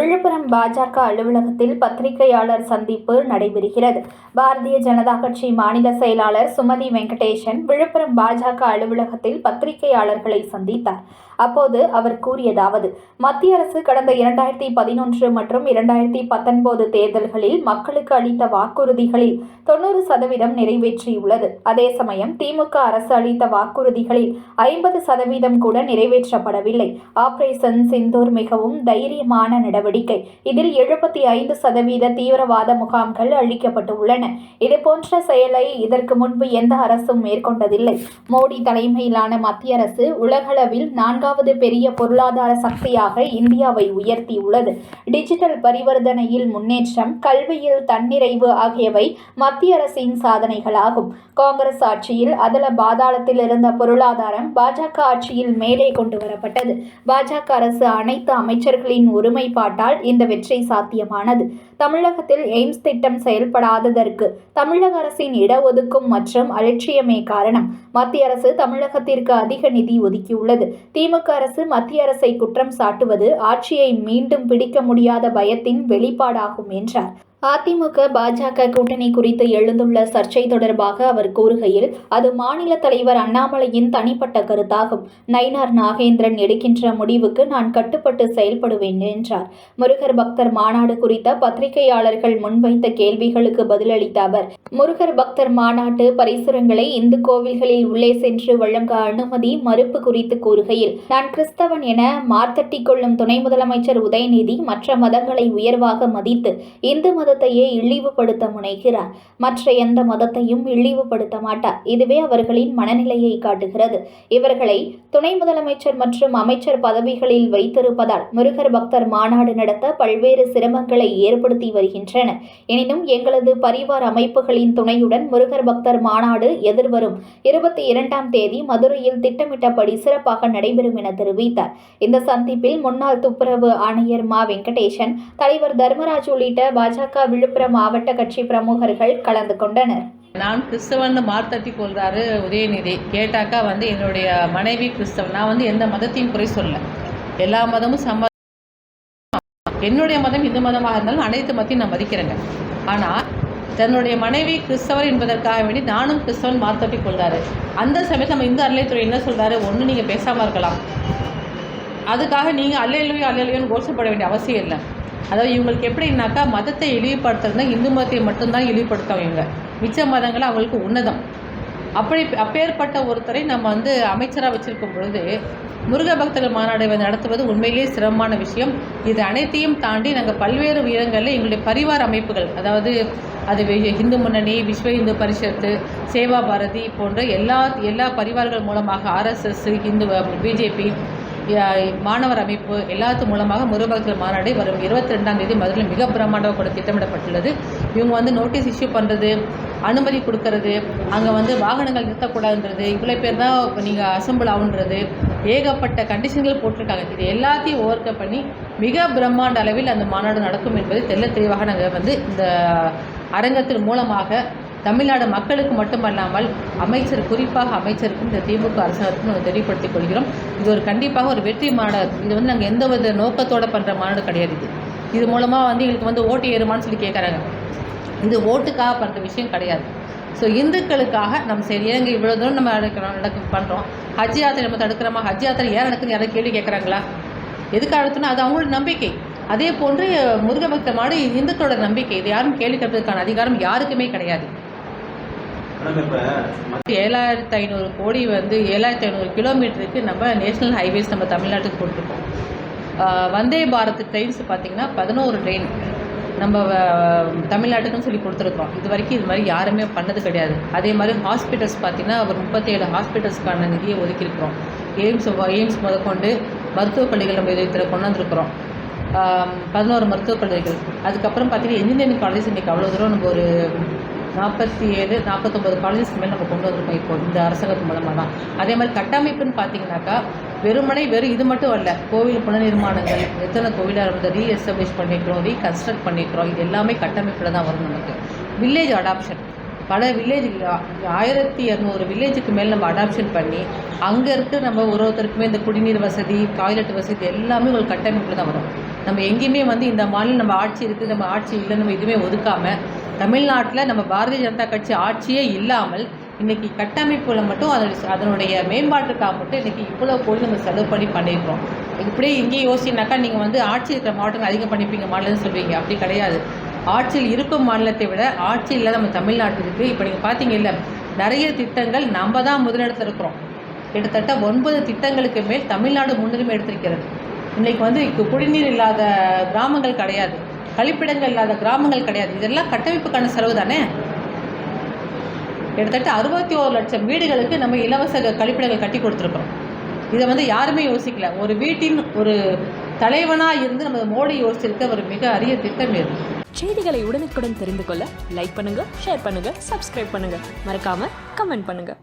விழுப்புரம் பாஜக அலுவலகத்தில் பத்திரிகையாளர் சந்திப்பு நடைபெறுகிறது. பாரதிய ஜனதா கட்சி மாநில செயலாளர் சுமதி வெங்கடேசன் விழுப்புரம் பாஜக அலுவலகத்தில் பத்திரிகையாளர்களை சந்தித்தார். அப்போது அவர் கூறியதாவது மத்திய அரசு கடந்த இரண்டாயிரத்தி பதினொன்று மற்றும் இரண்டாயிரத்தி பத்தொன்பது தேர்தல்களில் மக்களுக்கு அளித்த வாக்குறுதிகளில் தொண்ணூறு சதவீதம் நிறைவேற்றியுள்ளது. அதே சமயம் திமுக அரசு அளித்த வாக்குறுதிகளில் ஐம்பது சதவீதம் கூட நிறைவேற்றப்படவில்லை. ஆபரேஷன் சிந்தூர் மிகவும் தைரியமான நடவடிக்கை. இதில் எழுபத்தி ஐந்து சதவீத தீவிரவாத முகாம்கள் அழிக்கப்பட்டுள்ளன. இதுபோன்ற செயலை இதற்கு முன்பு எந்த அரசும் மேற்கொண்டதில்லை. மோடி தலைமையிலான மத்திய அரசு உலகளவில் நான்காவது பெரிய பொருளாதார சக்தியாக இந்தியாவை உயர்த்தியுள்ளது. டிஜிட்டல் பரிவர்த்தனையில் முன்னேற்றம் கல்வியில் தன்னிறைவு ஆகியவை மத்திய அரசின் சாதனைகளாகும். காங்கிரஸ் ஆட்சியில் அதல பாதாளத்தில் இருந்த பொருளாதாரம் பாஜக ஆட்சியில் மேலே கொண்டு வரப்பட்டது. பாஜக அரசு அனைத்து அமைச்சர்களின் ஒருமைப்பாட்டால் இந்த வெற்றி சாத்தியமானது. தமிழகத்தில் எய்ம்ஸ் திட்டம் செயல்படாததற்கு தமிழக அரசின் இடஒதுக்கும் மற்றும் அலட்சியமே காரணம். மத்திய அரசு தமிழகத்திற்கு அதிக நிதி ஒதுக்கியுள்ளது. திமுக அரசு மத்திய அரசை குற்றம் சாட்டுவது ஆட்சியை மீண்டும் பிடிக்க முடியாத பயத்தின் வெளிப்பாடாகும் என்றார். அதிமுக பாஜக கூட்டணி குறித்து எழுந்துள்ள சர்ச்சை தொடர்பாக அவர் கூறுகையில் அது மாநில தலைவர் அண்ணாமலையின் தனிப்பட்ட கருத்தாகும். நயினார் நாகேந்திரன் எடுக்கின்ற முடிவுக்கு நான் கட்டுப்பட்டு செயல்படுவேன் என்றார். முருகர் பக்தர் மாநாடு குறித்த பத்திரிகையாளர்கள் முன்வைத்த கேள்விகளுக்கு பதிலளித்த அவர் முருகர் பக்தர் மாநாட்டு பரிசுரங்களை இந்து கோவில்களில் உள்ளே சென்று வழங்க அனுமதி மறுப்பு குறித்து கூறுகையில் நான் கிறிஸ்தவன் என மார்த்தட்டிக் கொள்ளும் துணை முதலமைச்சர் உதயநிதி மற்ற மதங்களை உயர்வாக மதித்து இந்து மத மதத்தையே இழிவுபடுத்த முனைகிறார். மற்ற எந்த மதத்தையும் இழிவுபடுத்த மாட்டார். இதுவே அவர்களின் மனநிலையை காட்டுகிறது. இவர்களை துணை முதலமைச்சர் மற்றும் அமைச்சர் பதவிகளில் வைத்திருப்பதால் முருகர் பக்தர் மாநாடு நடத்த பல்வேறு சிரமங்களை ஏற்படுத்தி வருகின்றன எனினும் எங்களது பரிவார் அமைப்புகளின் துணையுடன் முருகர் பக்தர் மாநாடு எதிர்வரும் இருபத்தி இரண்டாம் தேதி மதுரையில் திட்டமிட்டபடி சிறப்பாக நடைபெறும் என தெரிவித்தார். இந்த சந்திப்பில் முன்னாள் துப்புரவு ஆணையர் மா வெங்கடேசன் தலைவர் தர்மராஜ் உள்ளிட்ட பாஜக விழுப்புரம் மாவட்ட கட்சி பிரமுகர்கள் கலந்து கொண்டனர். நான் கிறிஸ்தவன் மார்த்தட்டி கொள்றாரு உதயநிதி. கேட்டாக்கா வந்து என்னுடைய மனைவி கிறிஸ்தவன். நான் வந்து எந்த மதத்தையும் குறை சொல்ல எல்லா மதமும் சம்ம என்னுடைய மதம் இந்து மதமாக இருந்தாலும் அனைத்து மதத்தையும் நான் மதிக்கிறேங்க. ஆனால் தன்னுடைய மனைவி கிறிஸ்தவர் என்பதற்காக வேண்டி நானும் கிறிஸ்தவன் மார்த்தட்டி கொள்றாரு. அந்த சமயத்தில் நம்ம இந்து அறநிலைத்துறை என்ன சொல்கிறாரு ஒன்று நீங்கள் பேசாமல் இருக்கலாம். அதுக்காக நீங்கள் அல்லையிலையும் அல்லையிலையும் கோஷப்பட வேண்டிய அவசியம் இல்லை. அதாவது இவங்களுக்கு எப்படின்னாக்கா மதத்தை இழிவுபடுத்துறதுனா இந்து மதத்தை மட்டும்தான் இழிவுபடுத்தும் இவங்க. மிச்ச மதங்கள் அவங்களுக்கு உன்னதம். அப்படி அப்பேற்பட்ட ஒருத்தரை நம்ம வந்து அமைச்சராக வச்சிருக்கும் பொழுது முருக பக்தர்கள் மாநாடு நடத்துவது உண்மையிலேயே சிரமமான விஷயம். இது அனைத்தையும் தாண்டி நாங்கள் பல்வேறு உயரங்களில் எங்களுடைய பரிவார அமைப்புகள் அதாவது அது இந்து முன்னணி விஸ்வ இந்து பரிஷத்து சேவா பாரதி போன்ற எல்லா எல்லா பரிவார்கள் மூலமாக ஆர்எஸ்எஸ் இந்து பிஜேபி மாணவர் அமைப்பு எல்லாத்து மூலமாக முருகத்தில் மாநாடு வரும் இருபத்தி ரெண்டாம் தேதி மதுரையில் மிக பிரம்மாண்டமாக கூட திட்டமிடப்பட்டுள்ளது. இவங்க வந்து நோட்டீஸ் இஷ்யூ பண்ணுறது அனுமதி கொடுக்கறது அங்கே வந்து வாகனங்கள் நிறுத்தக்கூடாதுன்றது இவ்வளோ பேர் தான் நீங்கள் அசம்பிள் ஆகுன்றது ஏகப்பட்ட கண்டிஷன்கள் போட்டிருக்காங்க. இது எல்லாத்தையும் ஓவர்கம் பண்ணி மிக பிரம்மாண்ட அளவில் அந்த மாநாடு நடக்கும் என்பதை தெல்ல தெளிவாக நாங்கள் வந்து இந்த அரங்கத்தின் மூலமாக தமிழ்நாடு மக்களுக்கு மட்டுமல்லாமல் அமைச்சர் குறிப்பாக அமைச்சருக்கும் இந்த திமுக அரசாங்கத்துக்கும் நாங்கள் தெளிவுபடுத்திக் கொள்கிறோம். இது ஒரு கண்டிப்பாக ஒரு வெற்றி மாநாடு இது வந்து நாங்கள் எந்த வித நோக்கத்தோடு பண்ணுற மாநாடு கிடையாது இது. இது மூலமாக வந்து எங்களுக்கு வந்து ஓட்டு ஏறுமான்னு சொல்லி கேட்குறாங்க இது ஓட்டுக்காக பண்ணுற விஷயம் கிடையாது. ஸோ இந்துக்களுக்காக நம்ம சரி ஏங்க இவ்வளோ தூரம் நம்ம நடக்கிறோம் நடக்க பண்ணுறோம் ஹஜ் யாத்திரை நம்ம தடுக்கிறோமா? ஹஜ் யாத்திரை ஏன் நடக்குதுன்னு யாரும் கேள்வி கேட்குறாங்களா எதுக்காக அடுத்தோன்னா அது அவங்களோட நம்பிக்கை. அதே போன்று முருக பக்த மாடு இந்துக்களோட நம்பிக்கை. இது யாரும் கேள்வி கேட்பதற்கான அதிகாரம் யாருக்குமே கிடையாது. ஏழாயிரத்து ஐநூறு கோடி வந்து ஏழாயிரத்து ஐநூறு கிலோமீட்டருக்கு நம்ம நேஷ்னல் ஹைவேஸ் நம்ம தமிழ்நாட்டுக்கு போட்டிருக்கோம். வந்தே பாரத் ட்ரெயின்ஸ் பார்த்திங்கன்னா பதினோரு ட்ரெயின் நம்ம தமிழ்நாட்டுக்குன்னு சொல்லி கொடுத்துருக்கோம். இது வரைக்கும் இது மாதிரி யாருமே பண்ணது கிடையாது. அதே மாதிரி ஹாஸ்பிட்டல்ஸ் பார்த்திங்கன்னா ஒரு முப்பத்தேழு ஹாஸ்பிட்டல்ஸ்க்கான நிதியை ஒதுக்கியிருக்கிறோம். எய்ம்ஸ் எய்ம்ஸ் முதற்கொண்டு மருத்துவப் பள்ளிகள் நம்ம இதில் கொண்டு வந்திருக்கிறோம் பதினோரு மருத்துவக் கல்லூரிகள் அதுக்கப்புறம் பார்த்தீங்கன்னா இன்ஜினியரிங் காலேஜ் இன்றைக்கி அவ்வளோ தூரம் நம்ம ஒரு நாற்பத்தி ஏழு நாற்பத்தொம்பது காலேஜஸ்க்கு மேலே நம்ம கொண்டு வந்திருக்கோம் இப்போ. இந்த அரசாங்கத்து மூலமாக தான். அதே மாதிரி கட்டமைப்புன்னு பார்த்தீங்கன்னாக்கா வெறுமனை வெறும் இது மட்டும் அல்ல கோவில் புனர்நிர்மாணங்கள் எத்தனை கோவிலாக இருந்து ரீஎஸ்டாப்ளிஷ் பண்ணிக்கிறோம் ரீகன்ஸ்ட்ரக்ட் பண்ணிக்கிறோம் இது எல்லாமே கட்டமைப்பில் தான் வரும் நமக்கு. வில்லேஜ் அடாப்ஷன் பல வில்லேஜ் ஆயிரத்தி இரநூறு வில்லேஜுக்கு மேலே நம்ம அடாப்ஷன் பண்ணி அங்கே இருக்க நம்ம ஒரு ஒருத்தருக்குமே இந்த குடிநீர் வசதி டாய்லெட் வசதி எல்லாமே ஒரு கட்டமைப்பில் தான் வரும். நம்ம எங்கேயுமே வந்து இந்த மாநிலம் நம்ம ஆட்சி இருக்குது நம்ம ஆட்சி இல்லை நம்ம எதுவுமே ஒதுக்காமல் தமிழ்நாட்டில் நம்ம பாரதிய ஜனதா கட்சி ஆட்சியே இல்லாமல் இன்றைக்கி கட்டமைப்பில் மட்டும் அதனுடைய அதனுடைய மேம்பாட்டுக்காக மட்டும் இன்றைக்கி இவ்வளோ கோடி நம்ம செலவு பண்ணி பண்ணியிருக்கோம் இப்படியே இங்கேயே யோசிச்சினாக்கா நீங்கள் வந்து ஆட்சி இருக்கிற மாவட்டங்கள் அதிகம் பண்ணிப்பீங்க மாநிலம்னு சொல்வீங்க அப்படி கிடையாது. ஆட்சியில் இருக்கும் மாநிலத்தை விட ஆட்சி இல்லை நம்ம தமிழ்நாட்டு இருக்குது இப்போ நீங்கள் பார்த்தீங்கல்ல நிறைய திட்டங்கள் நம்ம தான் முதலிடத்தில் இருக்கிறோம் கிட்டத்தட்ட ஒன்பது திட்டங்களுக்கு மேல் தமிழ்நாடு முன்னுரிமை எடுத்திருக்கிறது. இன்றைக்கி வந்து குடிநீர் இல்லாத கிராமங்கள் கிடையாது. கழிப்பிடங்கள் இல்லாத கிராமங்கள் கிடையாது. இதெல்லாம் கட்டமைப்புக்கான செலவு தானே? கிட்டத்தட்ட அறுபத்தி ஒரு லட்சம் வீடுகளுக்கு நம்ம இலவச கழிப்பிடங்கள் கட்டி கொடுத்துருக்கோம் இதை வந்து யாருமே யோசிக்கல. ஒரு வீட்டின் ஒரு தலைவனாக இருந்து நம்ம மோடி யோசிச்சிருக்க ஒரு மிக அரிய திட்டம் இது. செய்திகளை உடனுக்குடன் தெரிந்து கொள்ள லைக் பண்ணுங்க ஷேர் பண்ணுங்க சப்ஸ்கிரைப் பண்ணுங்க. மறக்காம கமெண்ட் பண்ணுங்க.